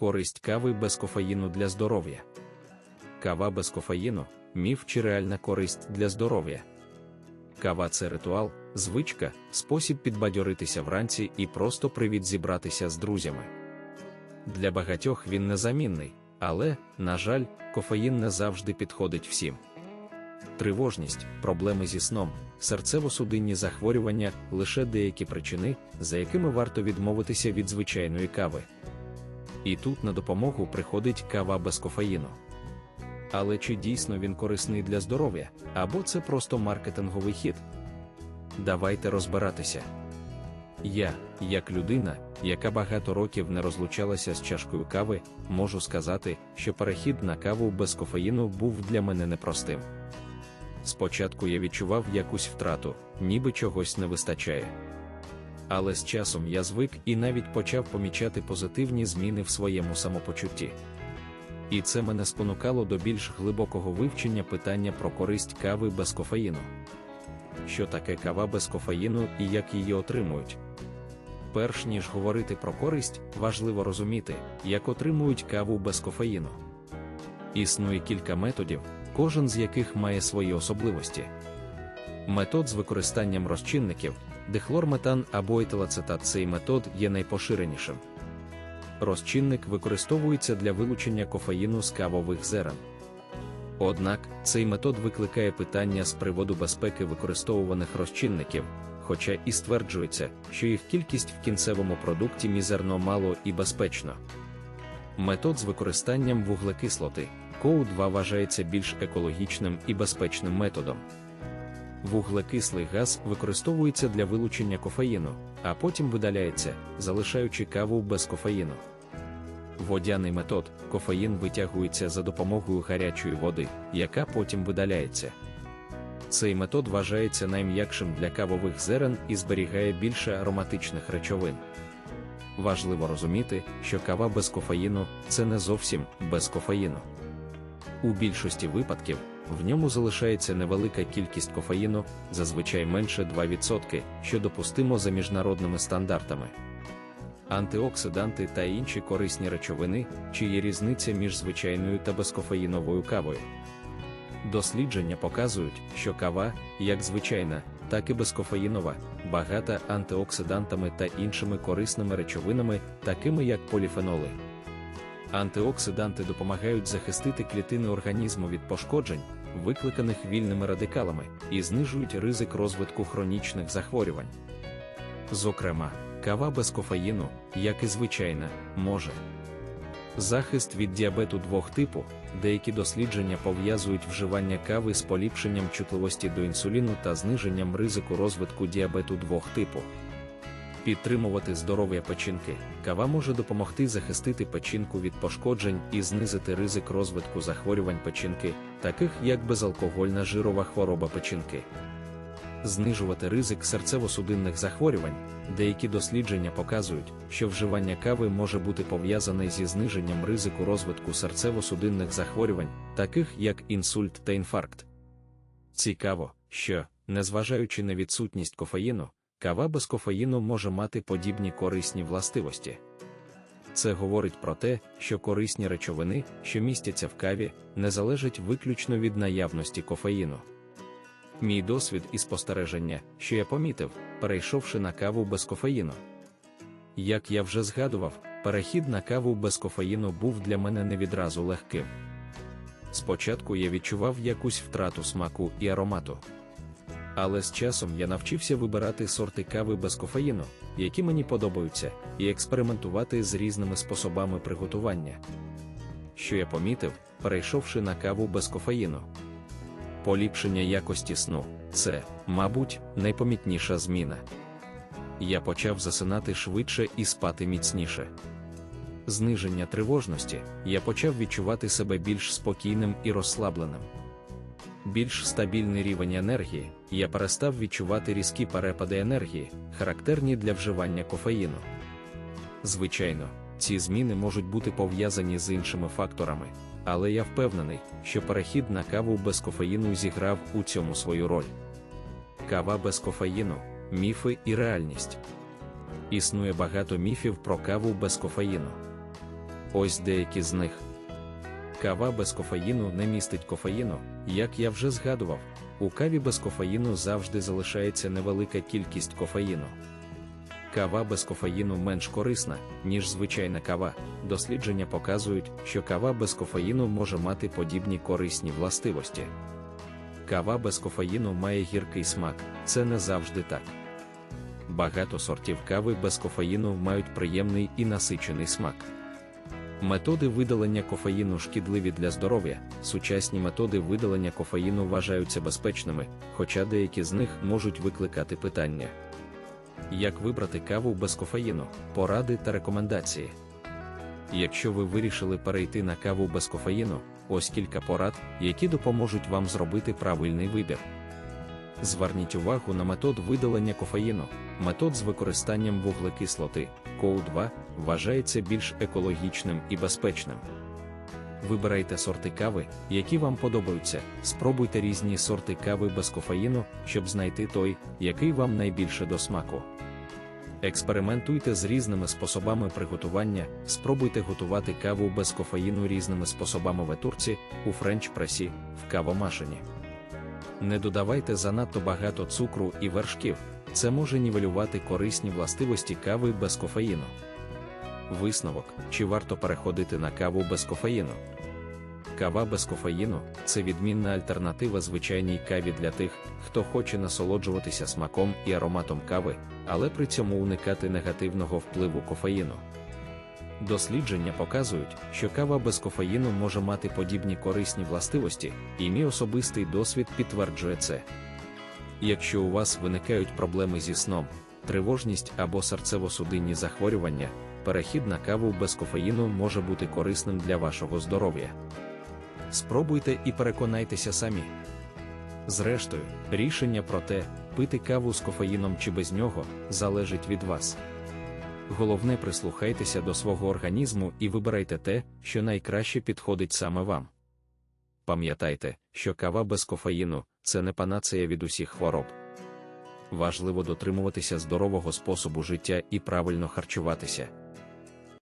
Користь кави без кофеїну для здоров'я. Кава без кофеїну міф чи реальна користь для здоров'я. Кава це ритуал, звичка, спосіб підбадьоритися вранці і просто привід зібратися з друзями. Для багатьох він незамінний, але, на жаль, кофеїн не завжди підходить всім. Тривожність, проблеми зі сном, серцево-судинні захворювання лише деякі причини, за якими варто відмовитися від звичайної кави. І тут на допомогу приходить кава без кофеїну. Але чи дійсно він корисний для здоров'я, або це просто маркетинговий хід? Давайте розбиратися. Я, як людина, яка багато років не розлучалася з чашкою кави, можу сказати, що перехід на каву без кофеїну був для мене непростим. Спочатку я відчував якусь втрату, ніби чогось не вистачає. Але з часом я звик і навіть почав помічати позитивні зміни в своєму самопочутті. І це мене спонукало до більш глибокого вивчення питання про користь кави без кофеїну. Що таке кава без кофеїну і як її отримують? Перш ніж говорити про користь, важливо розуміти, як отримують каву без кофеїну. Існує кілька методів, кожен з яких має свої особливості. Метод з використанням розчинників, дихлорметан або етилацетат цей метод є найпоширенішим. Розчинник використовується для вилучення кофеїну з кавових зерен. Однак цей метод викликає питання з приводу безпеки використовуваних розчинників, хоча і стверджується, що їх кількість в кінцевому продукті мізерно мало і безпечно. Метод з використанням вуглекислоти КОУ-2 вважається більш екологічним і безпечним методом. Вуглекислий газ використовується для вилучення кофеїну, а потім видаляється, залишаючи каву без кофеїну. Водяний метод кофеїн витягується за допомогою гарячої води, яка потім видаляється. Цей метод вважається найм'якшим для кавових зерен і зберігає більше ароматичних речовин. Важливо розуміти, що кава без кофеїну це не зовсім без кофеїну. У більшості випадків в ньому залишається невелика кількість кофеїну, зазвичай менше 2%, що допустимо за міжнародними стандартами. Антиоксиданти та інші корисні речовини, чи є різниця між звичайною та безкофеїновою кавою. Дослідження показують, що кава, як звичайна, так і безкофеїнова, багата антиоксидантами та іншими корисними речовинами, такими як поліфеноли. Антиоксиданти допомагають захистити клітини організму від пошкоджень, викликаних вільними радикалами, і знижують ризик розвитку хронічних захворювань. Зокрема, кава без кофеїну, як і звичайна, може. Захист від діабету двох типу, деякі дослідження пов'язують вживання кави з поліпшенням чутливості до інсуліну та зниженням ризику розвитку діабету двох типу. Підтримувати здоров'я печінки. Кава може допомогти захистити печінку від пошкоджень і знизити ризик розвитку захворювань печінки, таких як безалкогольна жирова хвороба печінки. Знижувати ризик серцево-судинних захворювань. Деякі дослідження показують, що вживання кави може бути пов'язане зі зниженням ризику розвитку серцево-судинних захворювань, таких як інсульт та інфаркт. Цікаво, що, незважаючи на відсутність кофеїну, кава без кофеїну може мати подібні корисні властивості. Це говорить про те, що корисні речовини, що містяться в каві, не залежать виключно від наявності кофеїну. Мій досвід і спостереження, що я помітив, перейшовши на каву без кофеїну. Як я вже згадував, перехід на каву без кофеїну був для мене не відразу легким. Спочатку я відчував якусь втрату смаку і аромату. Але з часом я навчився вибирати сорти кави без кофеїну, які мені подобаються, і експериментувати з різними способами приготування. Що я помітив, перейшовши на каву без кофеїну. Поліпшення якості сну це, мабуть, найпомітніша зміна. Я почав засинати швидше і спати міцніше. Зниження тривожності, я почав відчувати себе більш спокійним і розслабленим. Більш стабільний рівень енергії, я перестав відчувати різкі перепади енергії, характерні для вживання кофеїну. Звичайно, ці зміни можуть бути пов'язані з іншими факторами, але я впевнений, що перехід на каву без кофеїну зіграв у цьому свою роль. Кава без кофеїну, міфи і реальність. Існує багато міфів про каву без кофеїну. Ось деякі з них. Кава без кофеїну не містить кофеїну, як я вже згадував, у каві без кофеїну завжди залишається невелика кількість кофеїну. Кава без кофеїну менш корисна, ніж звичайна кава. Дослідження показують, що кава без кофеїну може мати подібні корисні властивості. Кава без кофеїну має гіркий смак, це не завжди так. Багато сортів кави без кофеїну мають приємний і насичений смак. Методи видалення кофеїну шкідливі для здоров'я. Сучасні методи видалення кофеїну вважаються безпечними, хоча деякі з них можуть викликати питання. Як вибрати каву без кофеїну, поради та рекомендації. Якщо ви вирішили перейти на каву без кофеїну, ось кілька порад, які допоможуть вам зробити правильний вибір. Зверніть увагу на метод видалення кофеїну. Метод з використанням вуглекислоти КОУ2 вважається більш екологічним і безпечним. Вибирайте сорти кави, які вам подобаються. Спробуйте різні сорти кави без кофеїну, щоб знайти той, який вам найбільше до смаку. Експериментуйте з різними способами приготування, спробуйте готувати каву без кофеїну різними способами в етурці, у френч-пресі, в кавомашині. Не додавайте занадто багато цукру і вершків, це може нівелювати корисні властивості кави без кофеїну. Висновок: чи варто переходити на каву без кофеїну? Кава без кофеїну це відмінна альтернатива звичайній каві для тих, хто хоче насолоджуватися смаком і ароматом кави, але при цьому уникати негативного впливу кофеїну. Дослідження показують, що кава без кофеїну може мати подібні корисні властивості, і мій особистий досвід підтверджує це. Якщо у вас виникають проблеми зі сном, тривожність або серцево-судинні захворювання, перехід на каву без кофеїну може бути корисним для вашого здоров'я. Спробуйте і переконайтеся самі. Зрештою, рішення про те, пити каву з кофеїном чи без нього, залежить від вас. Головне прислухайтеся до свого організму і вибирайте те, що найкраще підходить саме вам. Пам'ятайте, що кава без кофеїну це не панацея від усіх хвороб. Важливо дотримуватися здорового способу життя і правильно харчуватися.